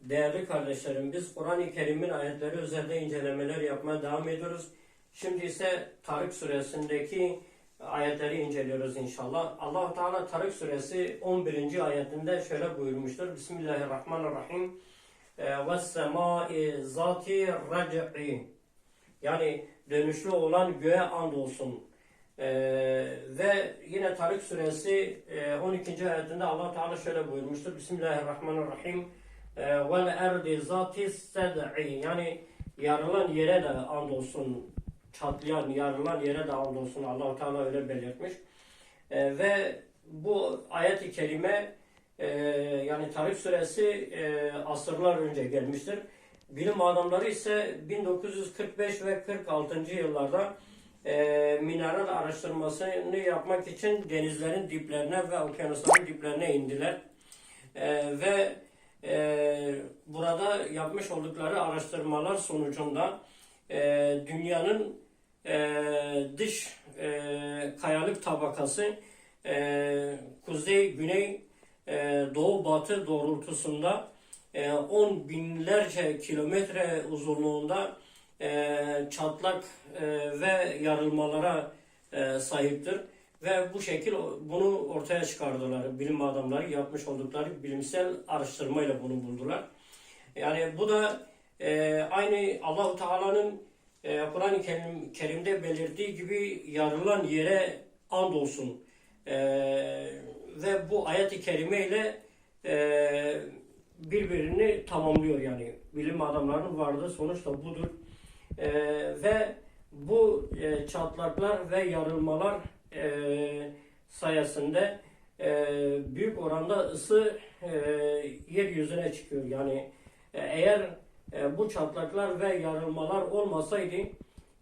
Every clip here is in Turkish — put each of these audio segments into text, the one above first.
Değerli kardeşlerim, biz Kur'an-ı Kerim'in ayetleri üzerinde incelemeler yapmaya devam ediyoruz. Şimdi ise Tarık suresindeki ayetleri inceliyoruz inşallah. allah Teala Tarık suresi 11. ayetinde şöyle buyurmuştur. Bismillahirrahmanirrahim. وَالسَّمَاءِ zati رَجْعِ Yani dönüşlü olan göğe andolsun. Ee, ve yine Tarık suresi e, 12. ayetinde allah Teala şöyle buyurmuştur. Bismillahirrahmanirrahim. Ee, vel erdi zati sed'i yani yarılan yere de andolsun çatlayan yarılan yere de andolsun allah Teala öyle belirtmiş. Ee, ve bu ayet-i kerime e, yani Tarık suresi e, asırlar önce gelmiştir. Bilim adamları ise 1945 ve 46. yıllarda e, mineral araştırmasını yapmak için denizlerin diplerine ve okyanusların diplerine indiler. E, ve e, burada yapmış oldukları araştırmalar sonucunda e, dünyanın e, dış e, kayalık tabakası e, kuzey, güney, e, doğu, batı doğrultusunda e, on binlerce kilometre uzunluğunda e, çatlak e, ve yarılmalara e, sahiptir. Ve bu şekil bunu ortaya çıkardılar. Bilim adamları yapmış oldukları bilimsel araştırmayla bunu buldular. Yani bu da e, aynı Allahu Teala'nın e, Kur'an-ı Kerim, Kerim'de belirttiği gibi yarılan yere andolsun. E, ve bu ayet-i kerime ile e, birbirini tamamlıyor yani. Bilim adamlarının vardığı sonuç da budur. E, ve bu e, çatlaklar ve yarılmalar e, sayesinde e, büyük oranda ısı e, yeryüzüne çıkıyor. Yani eğer e, bu çatlaklar ve yarılmalar olmasaydı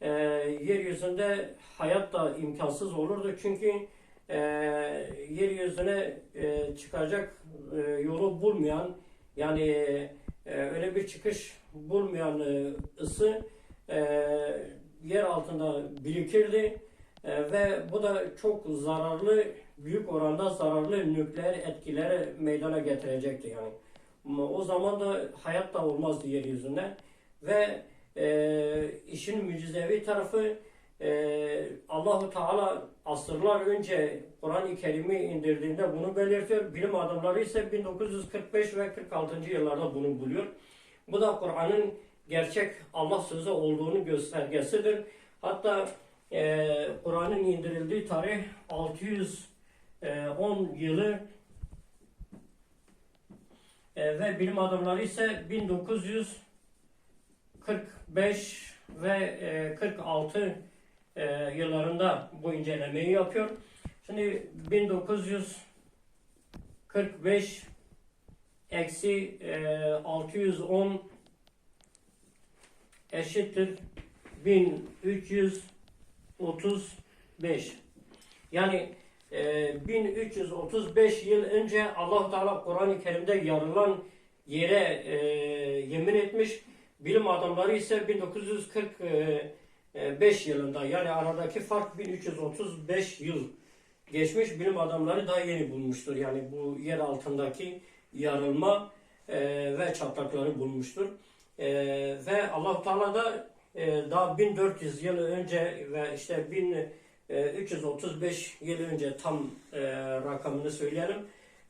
e, yeryüzünde hayat da imkansız olurdu. Çünkü e, yeryüzüne e, çıkacak e, yolu bulmayan yani e, öyle bir çıkış bulmayan e, ısı e, yer altında birikirdi e, ve bu da çok zararlı, büyük oranda zararlı nükleer etkileri meydana getirecekti yani. O zaman da hayat da olmazdı yeryüzünde ve e, işin mucizevi tarafı e, Allahu Teala asırlar önce Kur'an-ı Kerim'i indirdiğinde bunu belirtiyor. Bilim adamları ise 1945 ve 46. yıllarda bunu buluyor. Bu da Kur'an'ın gerçek Allah sözü olduğunu göstergesidir. Hatta e, Kur'an'ın indirildiği tarih 610 yılı e, ve bilim adamları ise 1945 ve e, 46 e, yıllarında bu incelemeyi yapıyor. Şimdi 1945 eksi e, 610 eşittir 1335. Yani e, 1335 yıl önce allah Teala Kur'an-ı Kerim'de yarılan yere e, yemin etmiş. Bilim adamları ise 1945 yılında yani aradaki fark 1335 yıl geçmiş. Bilim adamları daha yeni bulmuştur. Yani bu yer altındaki yarılma e, ve çatlakları bulmuştur. E, ve allah Teala da e, daha 1400 yıl önce ve işte 1335 yıl önce tam e, rakamını söyleyelim.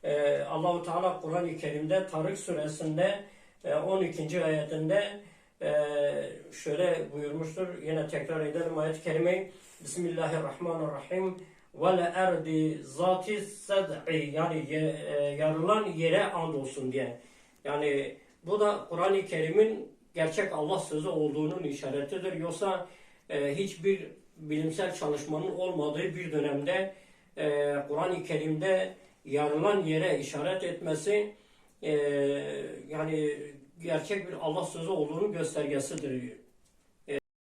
E, Allahu Teala Kur'an-ı Kerim'de Tarık suresinde e, 12. ayetinde e, şöyle buyurmuştur. Yine tekrar edelim ayet-i kerimeyi. Bismillahirrahmanirrahim. Ve le erdi zati sed'i yani e, yarılan yere andolsun diye. Yani bu da Kur'an-ı Kerim'in gerçek Allah sözü olduğunun işaretidir. Yoksa e, hiçbir bilimsel çalışmanın olmadığı bir dönemde e, Kur'an-ı Kerim'de yarılan yere işaret etmesi e, yani gerçek bir Allah sözü olduğunu göstergesidir.